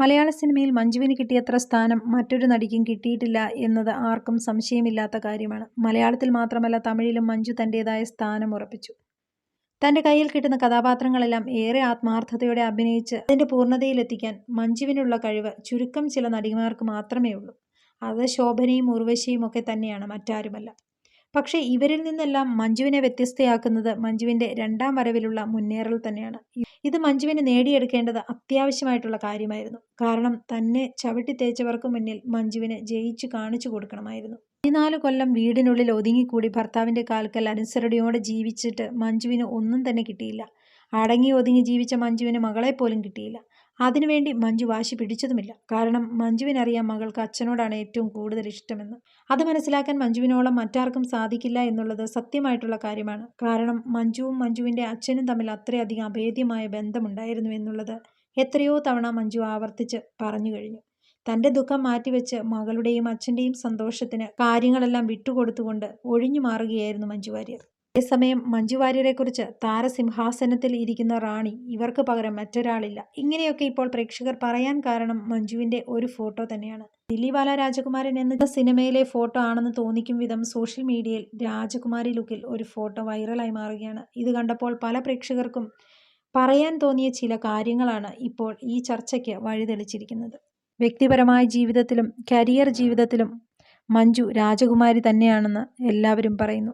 മലയാള സിനിമയിൽ മഞ്ജുവിന് കിട്ടിയത്ര സ്ഥാനം മറ്റൊരു നടിക്കും കിട്ടിയിട്ടില്ല എന്നത് ആർക്കും സംശയമില്ലാത്ത കാര്യമാണ്. മലയാളത്തിൽ മാത്രമല്ല തമിഴിലും മഞ്ജു തന്റെതായ സ്ഥാനം ഉറപ്പിച്ചു. തന്റെ കയ്യിൽ കിട്ടുന്ന കഥാപാത്രങ്ങളെല്ലാം ഏറെ ആത്മാർത്ഥതയോടെ അഭിനയിച്ച് അതിന്റെ പൂർണതയിലെത്തിക്കാൻ മഞ്ജുവിനുള്ള കഴിവ് ചുരുക്കം ചില നടിമാർക്ക് മാത്രമേ ഉള്ളൂ അത് ശോഭനയും ഉർവശിയും ഒക്കെ തന്നെയാണ്, മറ്റാരുമല്ല. പക്ഷേ ഇവരിൽ നിന്നെല്ലാം മഞ്ജുവിനെ വ്യത്യസ്തയാക്കുന്നത് മഞ്ജുവിന്റെ രണ്ടാം വരവിലുള്ള മുന്നേറൽ തന്നെയാണ്. ഇത് മഞ്ജുവിന് നേടിയെടുക്കേണ്ടത് അത്യാവശ്യമായിട്ടുള്ള കാര്യമായിരുന്നു. കാരണം തന്നെ ചവിട്ടി തേച്ചവർക്ക് മുന്നിൽ മഞ്ജുവിനെ ജയിച്ചു കാണിച്ചു കൊടുക്കണമായിരുന്നു. പതിനാല് കൊല്ലം വീടിനുള്ളിൽ ഒതുങ്ങിക്കൂടി ഭർത്താവിന്റെ കാൽക്കൽ അനുസരണയോടെ ജീവിച്ചിട്ട് മഞ്ജുവിന് ഒന്നും തന്നെ കിട്ടിയില്ല. അടങ്ങി ഒതുങ്ങി ജീവിച്ച മഞ്ജുവിന് മകളെപ്പോലും കിട്ടിയില്ല. അതിനുവേണ്ടി മഞ്ജു വാശി പിടിച്ചതുമില്ല. കാരണം മഞ്ജുവിനറിയാം മകൾക്ക് അച്ഛനോടാണ് ഏറ്റവും കൂടുതൽ ഇഷ്ടമെന്ന്. അത് മനസ്സിലാക്കാൻ മഞ്ജുവിനോളം മറ്റാർക്കും സാധിക്കില്ല എന്നുള്ളത് സത്യമായിട്ടുള്ള കാര്യമാണ്. കാരണം മഞ്ജുവും മഞ്ജുവിന്റെ അച്ഛനും തമ്മിൽ അത്രയധികം അഭേദ്യമായ ബന്ധമുണ്ടായിരുന്നു എന്നുള്ളത് എത്രയോ തവണ മഞ്ജു ആവർത്തിച്ച് പറഞ്ഞു കഴിഞ്ഞു തന്റെ ദുഃഖം മാറ്റിവെച്ച് മകളുടെയും അച്ഛന്റെയും സന്തോഷത്തിന് കാര്യങ്ങളെല്ലാം വിട്ടുകൊടുത്തുകൊണ്ട് ഒഴിഞ്ഞു മാറുകയായിരുന്നു മഞ്ജു വാര്യർ. അതേസമയം മഞ്ജുവാര്യരെ കുറിച്ച് താരസിംഹാസനത്തിൽ ഇരിക്കുന്ന റാണി, ഇവർക്ക് പകരം മറ്റൊരാളില്ല. ഇങ്ങനെയൊക്കെ ഇപ്പോൾ പ്രേക്ഷകർ പറയാൻ കാരണം മഞ്ജുവിന്റെ ഒരു ഫോട്ടോ തന്നെയാണ്. ദില്ലിവാല രാജകുമാരൻ എന്ന സിനിമയിലെ ഫോട്ടോ ആണെന്ന് തോന്നിക്കും വിധം സോഷ്യൽ മീഡിയയിൽ രാജകുമാരി ലുക്കിൽ ഒരു ഫോട്ടോ വൈറലായി മാറുകയാണ്. ഇത് കണ്ടപ്പോൾ പല പ്രേക്ഷകർക്കും പറയാൻ തോന്നിയ ചില കാര്യങ്ങളാണ് ഇപ്പോൾ ഈ ചർച്ചയ്ക്ക് വഴിതെളിച്ചിരിക്കുന്നത്. വ്യക്തിപരമായ ജീവിതത്തിലും കരിയർ ജീവിതത്തിലും മഞ്ജു രാജകുമാരി തന്നെയാണെന്ന് എല്ലാവരും പറയുന്നു.